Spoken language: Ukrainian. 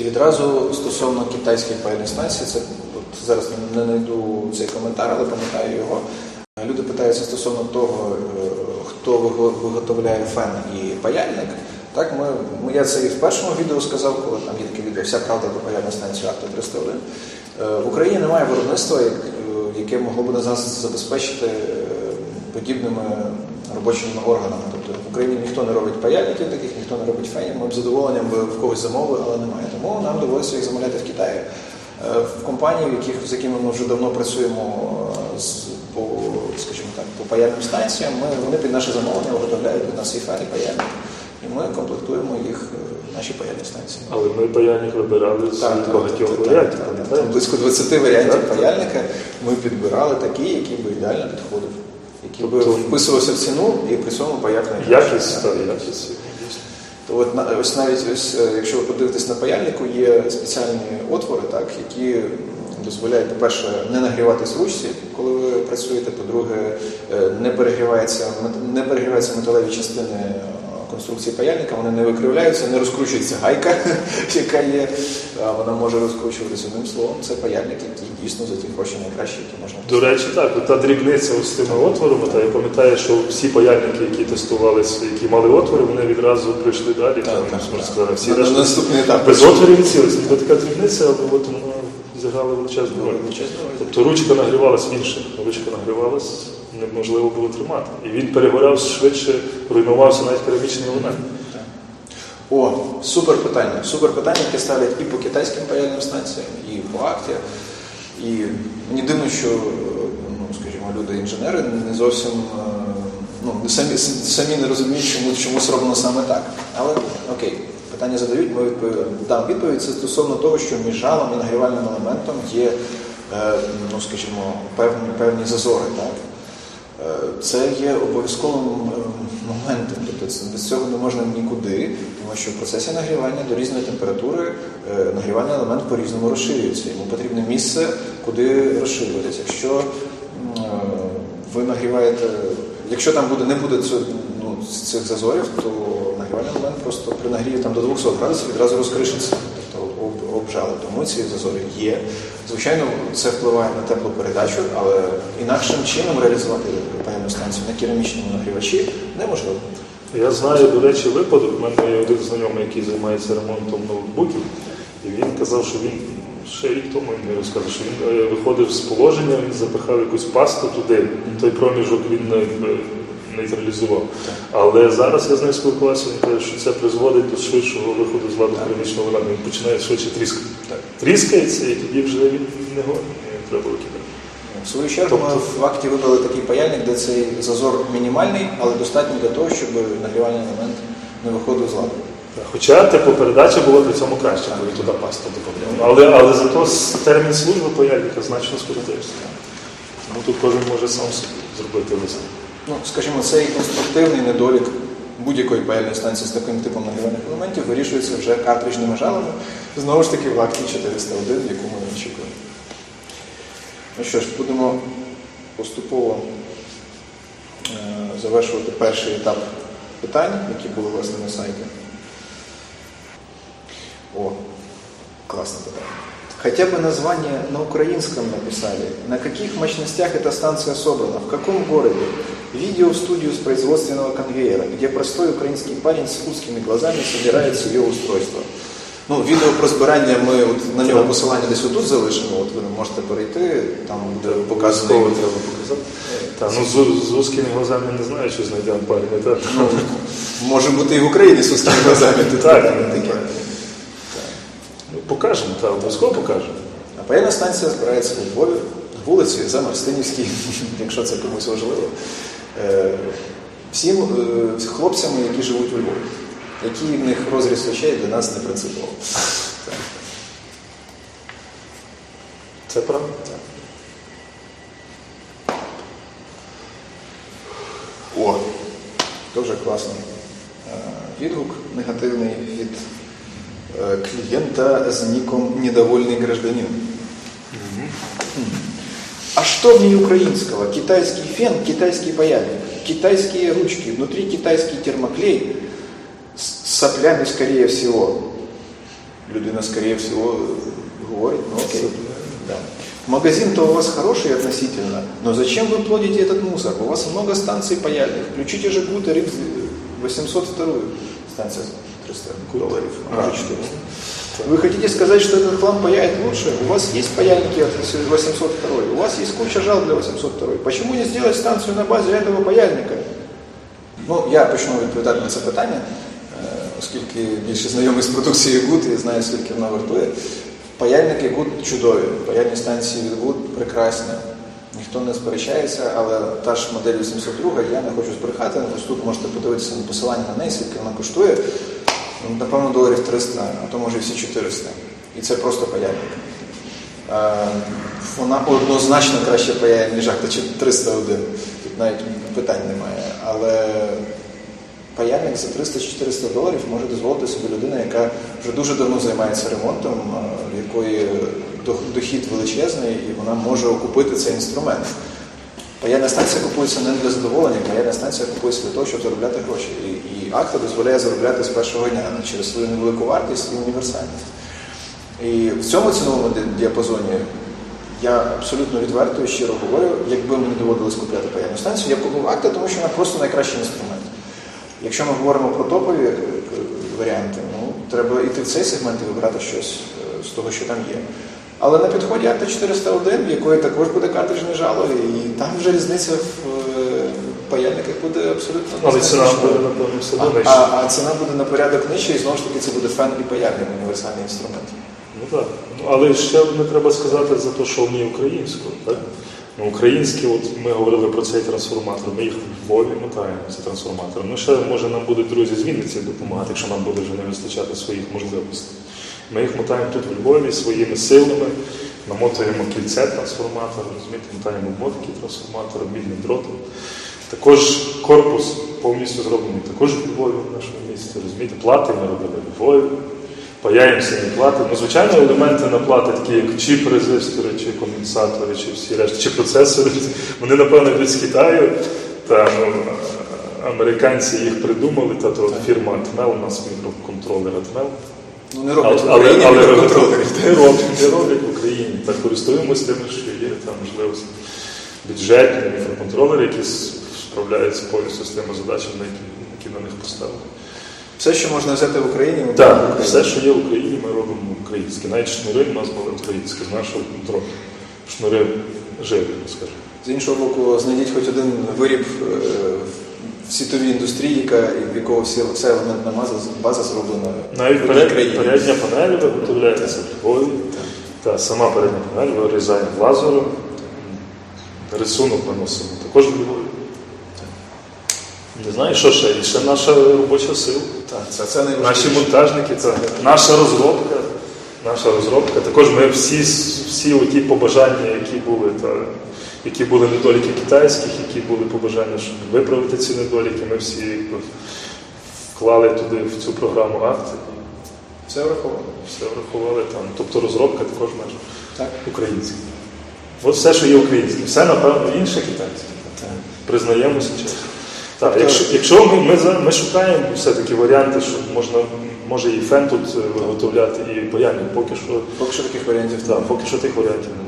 І відразу стосовно китайських станцій, це от зараз не знайду цей коментар, але пам'ятаю його. Люди питаються стосовно того, е, хто виготовляє фен і паяльник. Так, ми, ми, я це і в першому відео сказав, коли там є таке відео Вся правда про паяльну станцію Акта 301. Е, В Україні немає виробництва, е, яке могло б нас забезпечити подібними робочими органами. Тобто в Україні ніхто не робить паяльників, таких ніхто не робить фенів. Ми б задоволенням би в когось замовили, але немає. Тому нам доводиться їх замовляти в Китаї. Е, В компанії, в яких, з якими ми вже давно працюємо е, з, по, скажімо так, по паяльним станціям, ми, вони під наше замовлення виготовляють для нас і фен, і паяльник. І ми комплектуємо їх е, наші паяльні станції. Але ми паяльник вибирали з Так, так, багатьох так, варіантів. так, так. Там близько 20 варіантів Так, так. паяльника ми підбирали такі, які би ідеально підходив, який би Тобто- вписувався в ціну і при цьому паяк найкраще. Якість, якість. То от ось навіть ось, е, якщо ви подивитесь на паяльнику, є спеціальні отвори, так, які дозволяють, по-перше, не нагріватись ручці, коли ви працюєте. По-друге, е, не перегрівається не перегріваються металеві частини конструкції паяльника, вони не викривляються, не розкручується гайка, яка є. Вона може розкручуватися одним словом. Це паяльник, який дійсно за ті гроші найкращі, які можна До речі, так, та дрібниця з тими отворами, та я пам'ятаю, що всі паяльники, які тестувалися, які мали отвори, вони відразу прийшли далі. там, так, так. всі На- на решта наступний етап. без отворів відсілися. Ніби така дрібниця, але от вона зіграла величезну роль. Тобто ручка нагрівалась інше, ручка нагрівалась, неможливо було тримати. І він перегорав швидше, руйнувався навіть керамічний елемент. О, супер питання. Супер питання, яке ставлять і по китайським паяльним станціям, і по акті. І мені дивно, що ну, скажімо, люди-інженери не зовсім е, ну, самі, самі не розуміють, чому, чому зроблено саме так. Але окей, питання задають, ми відповідаємо. Дам відповідь це стосовно того, що між жалом і нагрівальним елементом є, е, ну, скажімо, певні, певні зазори. Так? Це є обов'язковим е, моментом, тобто без цього не можна нікуди, тому що в процесі нагрівання до різної температури е, нагрівальний елемент по-різному розширюється. Йому потрібне місце, куди розширюватися. Якщо е, ви нагріваєте, якщо там буде, не буде цього, ну, цих зазорів, то нагрівальний елемент просто при нагріві там, до 200 градусів відразу розкришиться, обжали. Тому ці зазори є. Звичайно, це впливає на теплу передачу, але інакшим чином реалізувати паяльну станцію на керамічному нагрівачі неможливо. Я знаю, до речі, випадок. У мене є один знайомий, який займається ремонтом ноутбуків, і він казав, що він ще рік тому він розказав, що він е, виходив з положення, він запихав якусь пасту туди, той проміжок він е, нейтралізував. Але зараз я з ним спілкувався, він каже, що це призводить до швидшого виходу з ладу керамічного виладу. Він починає швидше тріскати. Тріскається, і тоді вже він не годний, треба викидати. В свою чергу ми в акті вибрали такий паяльник, де цей зазор мінімальний, але достатній для того, щоб нагрівальний елемент не виходив з ладу. Хоча теплопередача була при цьому краще, коли туди пасту додавали. Але, але зато термін служби паяльника значно скоротився. Тому тут кожен може сам собі зробити висновок. Ну, скажімо, цей конструктивний недолік будь-якої паяльної станції з таким типом нагрівальних елементів вирішується вже картриджними жалами, знову ж таки в акті 401, яку ми очікуємо. Ну що ж, будемо поступово е, завершувати перший етап питань, які були власне на сайті. О, классное питание. Хотя бы название на украинском написали. На каких мощностях эта станция собрана? В каком городе? Видео в студию с производственного конвейера, где простой украинский парень с узкими глазами собирает ее устройство. Ну, відео про збирання ми от на нього посилання десь отут залишимо. От ви можете перейти, там буде показано. Обов'язково треба показати. Та, ну, з, з узкими глазами не знаю, чи знайдемо парня. Так. Ну, може бути і в Україні з узкими глазами. Так. таке. Покажемо, так, обов'язково покажемо. А паяльна станція збирається у Львові, вулиці Замарстинівській, якщо це комусь важливо. Е, Всім е, хлопцям, які живуть у Львові. Який в них розріз очей для нас не принципово. Це правда. Так. О, дуже класний е, відгук негативний від е, клієнта з ніком «Недовольний гражданин». А что в ней украинского? Китайский фен, китайский паяльник, китайские ручки, внутри китайский термоклей с соплями, скорее всего. людина, скорее всего, говорит, ну окей. Да. Магазин-то у вас хороший относительно, но зачем вы плодите этот мусор? У вас много станций паяльных. Включите же Гутер 802 станция 300 долларов, а может 400. Вы хотите сказать, что этот хлам паяет лучше? У вас есть паяльники от 802, у вас есть куча жал для 802. Почему не сделать станцию на базі этого паяльника? Ну, я почну відповідати на це питання, е, оскільки більше знайомий з продукцією ГУД і знаю, скільки вона вартує. Паяльники ГУД чудові, паяльні станції від ГУД прекрасні. Ніхто не сперечається, але та ж модель 802, я не хочу збрехати, ось тут можете подивитися на посилання на неї, скільки вона коштує. Ну, Напевно, доларів 300, а то може і всі 400. І це просто паяльник. Е, Вона однозначно краще паяє, ніж Акта 301. Тут навіть питань немає. Але паяльник за 300-400 доларів може дозволити собі людина, яка вже дуже давно займається ремонтом, в якої дохід величезний, і вона може окупити цей інструмент. Паяльна станція купується не для задоволення, паяльна станція купується для того, щоб заробляти гроші. І, і акта дозволяє заробляти з першого дня через свою невелику вартість і універсальність. І в цьому ціновому діапазоні я абсолютно відверто і щиро говорю, якби мені доводилось купляти паяльну станцію, я б купив акта, тому що вона просто найкращий інструмент. Якщо ми говоримо про топові е, варіанти, ну треба йти в цей сегмент і вибирати щось е, з того, що там є. Але на підході акта 401, в якої також буде картриджне жало, і там вже різниця в е, паяльниках буде абсолютно Але ціна буде, напевно, все А, одно а, а ціна буде на порядок нижча, і знову ж таки це буде фен і паяльник універсальний інструмент. Ну так. Але ще не треба сказати за те, що вони українською. Так? Ну, українські, от ми говорили про цей трансформатор, ми їх в Львові мотаємо, ці трансформатори. Ну, ще, може, нам будуть друзі з Вінниці допомагати, якщо нам буде вже не вистачати своїх можливостей. Ми їх мотаємо тут в Львові своїми силами, намотуємо кільце трансформатора, розумієте, мотаємо мотки трансформатора, мідним дротом. Також корпус повністю зроблений також в Львові в нашому місті. Розумієте, плати ми робили в Львові. Паяємо самі плати. Ну, звичайно, елементи на плати, такі як чіп резистори, чи конденсатори, чи всі решті, чи процесори, вони, напевно, йдуть з Китаю. Та, ну, американці їх придумали, та то фірма Atmel, у нас мікроконтролер Atmel. Ну не Але, роблять в Україні але мікроконтролерів. не роблять, не роблять в Україні. Так користуємося тими, що є там можливості. Бюджетні мікроконтролери, які справляються повністю з тими задачами, які, на них поставили. Все, що можна взяти в Україні, ми Так, в все, що є в Україні, ми робимо українське. Навіть шнури в нас були українські, з нашого контролю. Шнури живі, скажімо. З іншого боку, знайдіть хоч один виріб е, в світовій індустрії, яка, в якого всі, вся елементна база, база зроблена Навіть перед, передня панель виготовляється Львові. Та сама передня панель вирізаємо лазером. Рисунок наносимо також в Львові. Не знаю, що ще? І ще наша робоча сила. Так, це, це Наші монтажники, це наша розробка. Наша розробка. Також ми всі, всі оті побажання, які були, та, які були недоліки китайських, які були побажання, щоб виправити ці недоліки, ми всі вклали туди в цю програму акцій. Все враховано. Все врахували там. Тобто розробка також Так. українська. От все, що є українське, все, напевно, інше китайське. Так. Признаємося чесно. Так, Тобто- якщо, якщо ми, ми, ми шукаємо все-таки варіанти, що можна, може і фен тут е, виготовляти, і паяльник, поки що, Поки що таких варіантів так, поки що тих варіантів немає.